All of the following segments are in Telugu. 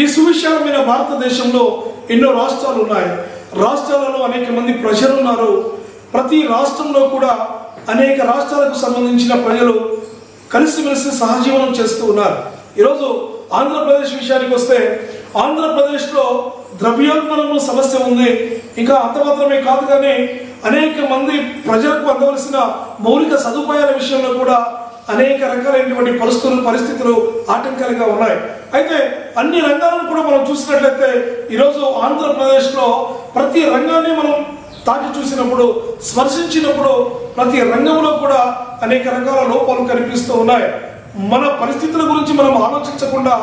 ఈ సువిశాలమైన భారతదేశంలో ఎన్నో రాష్ట్రాలు ఉన్నాయి. రాష్ట్రాలలో అనేక మంది ప్రజలు ఉన్నారు. ప్రతి రాష్ట్రంలో కూడా అనేక రాష్ట్రాలకు సంబంధించిన ప్రజలు కలిసిమెలిసి సహజీవనం చేస్తూ ఉన్నారు. ఈరోజు ఆంధ్రప్రదేశ్ విషయానికి వస్తే ఆంధ్రప్రదేశ్లో ద్రవ్యోల్బణం సమస్య ఉంది. ఇంకా అంత మాత్రమే కాదు కానీ అనేక మంది ప్రజలకు అందవలసిన మౌలిక సదుపాయాల విషయంలో కూడా అనేక రకాలైనటువంటి పరిస్థితులు పరిస్థితులు ఆటంకాలుగా ఉన్నాయి. అయితే అన్ని రంగాలను కూడా మనం చూసినట్లయితే ఈరోజు ఆంధ్రప్రదేశ్లో ప్రతి రంగాన్ని మనం తాకి చూసినప్పుడు స్పర్శించినప్పుడు ప్రతి రంగంలో కూడా అనేక రకాల లోపాలు కనిపిస్తూ ఉన్నాయి. మన పరిస్థితుల గురించి మనం ఆలోచించకుండా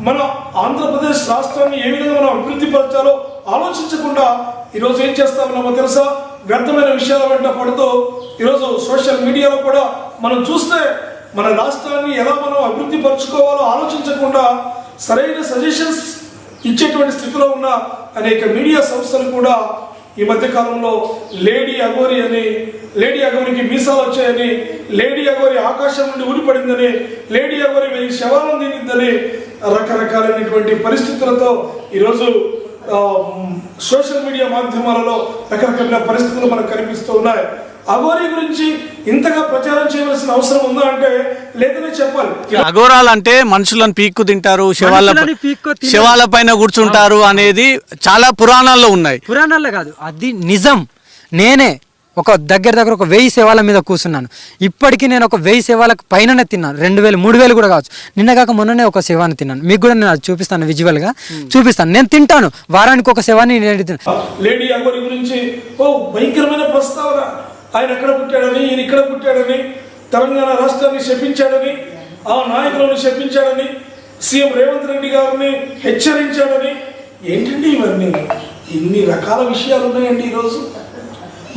మన ఆంధ్రప్రదేశ్ రాష్ట్రాన్ని ఏ విధంగా మనం అభివృద్ధి పరచాలో ఆలోచించకుండా ఈరోజు ఏం చేస్తా ఉన్నామో తెలుసా? వ్యర్థమైన విషయాల వెంట పడుతూ ఈరోజు సోషల్ మీడియాలో కూడా మనం చూస్తే మన రాష్ట్రాన్ని ఎలా మనం అభివృద్ధి పరచుకోవాలో ఆలోచించకుండా సరైన సజెషన్స్ ఇచ్చేటువంటి స్థితిలో ఉన్న అనేక మీడియా సంస్థలు కూడా ఈ మధ్య కాలంలో లేడీ అగోరి అని లేడీ అగోరికి మీసాలు వచ్చాయని లేడీ అగోరి ఆకాశం నుండి ఊడిపడిందని లేడీ అగోరి వెయ్యి శవాలను తినిందని రకరకాలైనటువంటి పరిస్థితులతో ఈరోజు సోషల్ మీడియా మాధ్యమాలలో రకరకాల పరిస్థితులు మనకు కనిపిస్తూ ఉన్నాయి. అగోరి గురించి ఇంతగా ప్రచారం చేయవలసిన అవసరం ఉందా అంటే లేదనే చెప్పాలి. అఘోరాలు అంటే మనుషులను పీక్కు తింటారు శవాల. శవాల పైన కూర్చుంటారు అనేది చాలా పురాణాల్లో ఉన్నాయి. పురాణాల్లో కాదు అది నిజం. నేనే ఒక దగ్గర దగ్గర ఒక వెయ్యి సేవల మీద కూర్చున్నాను. ఇప్పటికీ నేను ఒక వెయ్యి సేవలకు పైననే తిన్నాను. రెండు వేలు మూడు వేలు కూడా కావచ్చు. నిన్న కాక మొన్ననే ఒక సేవాన్ని తిన్నాను. మీకు కూడా నేను అది చూపిస్తాను విజువల్గా. చూపిస్తాను. నేను తింటాను. వారానికి ఒక సేవాన్ని నేను తిన్నాను లేడీ గురించి ఓ భయంకరమైన ప్రస్తావన. ఆయన ఎక్కడ పుట్టాడని ఈయన ఇక్కడ పుట్టాడని తెలంగాణ రాష్ట్రాన్ని శపించాడని ఆ నాయకులను శపించాడని సీఎం రేవంత్ రెడ్డి గారిని హెచ్చరించాడని. ఏంటండి ఇవన్నీ? ఇన్ని రకాల విషయాలు ఉన్నాయండి ఈరోజు?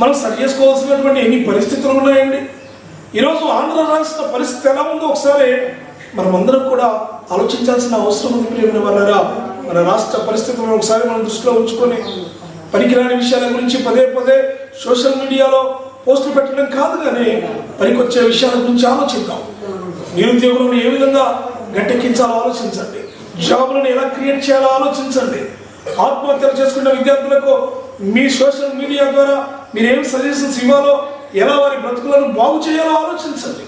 మనం సరి చేసుకోవాల్సినటువంటి ఎన్ని పరిస్థితులు ఉన్నాయండి? ఈరోజు ఆంధ్ర రాష్ట్ర పరిస్థితి ఎలా ఉందో ఒకసారి మనం అందరం కూడా ఆలోచించాల్సిన అవసరం ఉంది ప్రియమైన వాళ్ళరా మన రాష్ట్ర పరిస్థితులను ఒకసారి మనం దృష్టిలో ఉంచుకొని పనికిరాని విషయాల గురించి పదే పదే సోషల్ మీడియాలో పోస్టులు పెట్టడం కాదు కానీ పనికొచ్చే విషయాల గురించి ఆలోచిద్దాం. నిరుద్యోగులను ఏ విధంగా గట్టెక్కించాలో ఆలోచించండి. జాబులను ఎలా క్రియేట్ చేయాలో ఆలోచించండి. ఆత్మహత్యలు చేసుకున్న విద్యార్థులకు మీ సోషల్ మీడియా ద్వారా మీరు ఏం సజెషన్స్ ఇవ్వాలో ఎలా వారి బ్రతుకులను బాగు చేయాలో ఆలోచించండి.